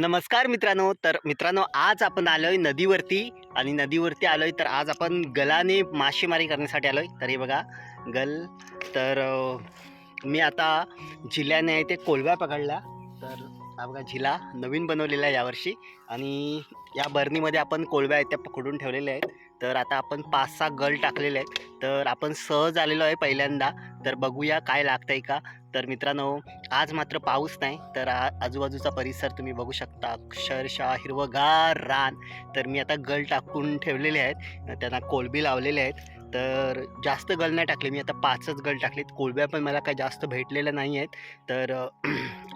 नमस्कार मित्रांनो तर मित्रांनो आज आपण आलोय नदीवरती आणि नदीवरती आलोय तर आज आपण गलाने मासेमारी करण्यासाठी आलोय. तर हे बघा गल तर मी आता जिल्ह्याने आहे ते कोलवा पकडल्या तर हा बघा जिला नवीन बनवलेला आहे यावर्षी आणि या बरणीमध्ये आपण कोलव्या आहेत त्या पकडून ठेवलेल्या आहेत. तर आता आपण पाच सहा गल टाकलेले आहेत. तर आपण सहज आलेलो आहे पहिल्यांदा. तर बघूया काय लागतंय का. तर मित्रांनो आज मात्र पाऊस नाही. तर आ आजूबाजूचा परिसर तुम्ही बघू शकता. अक्षरशः हिरवगार रान. तर मी आता गल टाकून ठेवलेले आहेत. त्यांना कोलबी लावलेले आहेत. तर जास्त गल नाही टाकले. मी आता पाचच गल टाकलेत. कोलब्या पण मला काही जास्त भेटलेल्या नाही आहेत तर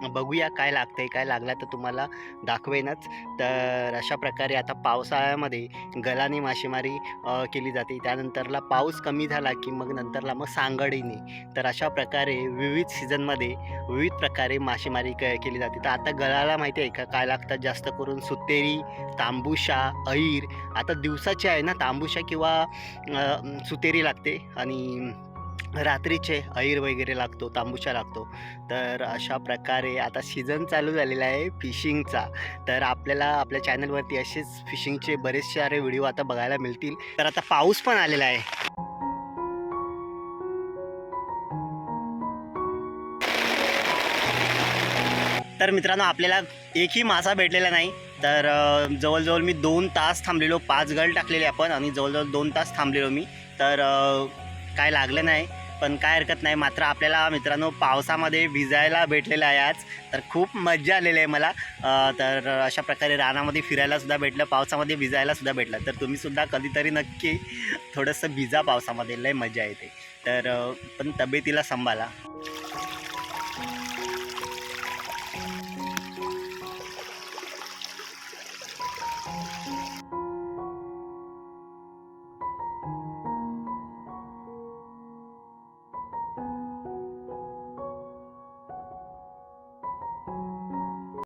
बघूया काय लागतं आहे काय लागला तर तुम्हाला दाखवेनच. तर अशा प्रकारे आता पावसाळ्यामध्ये गलाने मासेमारी केली जाते. त्यानंतरला पाऊस कमी झाला की मग नंतरला मग सांगडीने. तर अशा प्रकारे विविध सीझनमध्ये विविध प्रकारे मासेमारी क केली जाते. तर आता गळाला माहिती आहे का? काय लागतात जास्त करून? सुतेरी तांबुशा ऐर. आता दिवसाची आहे ना तांबुशा किंवा सुतेरी लागते. आणि रात्रीचे ऐर वगैरे लागतो तांबुशा लागतो. तर अशा प्रकारे आता सीझन चालू झालेला आहे फिशिंगचा तर आपल्याला आपल्या चॅनलवरती असेच फिशिंगचे बरेचसे सारे व्हिडिओ आता बघायला मिळतील. तर आता पाऊस पण आलेला आहे. तर मित्रांनो आपल्याला एकही मासा भेटलेला नाही. तर जवळजवळ मी दोन तास थांबलेलो पाच गळ टाकलेले आपण आणि जवळजवळ दोन तास थांबलेलो मी. तर काय लागलं नाही. पण काय हरकत नाही मात्र आपल्याला मित्रांनो पावसामध्ये भिजायला भेटलेलं आहे आज. तर खूप मजा आलेली आहे मला. तर अशा प्रकारे रानामध्ये फिरायलासुद्धा भेटलं पावसामध्ये भिजायलासुद्धा भेटलं. तर तुम्हीसुद्धा कधीतरी नक्की थोडंसं भिजा पावसामध्ये लय मजा येते. तर पण तब्येतीला सांभाळा.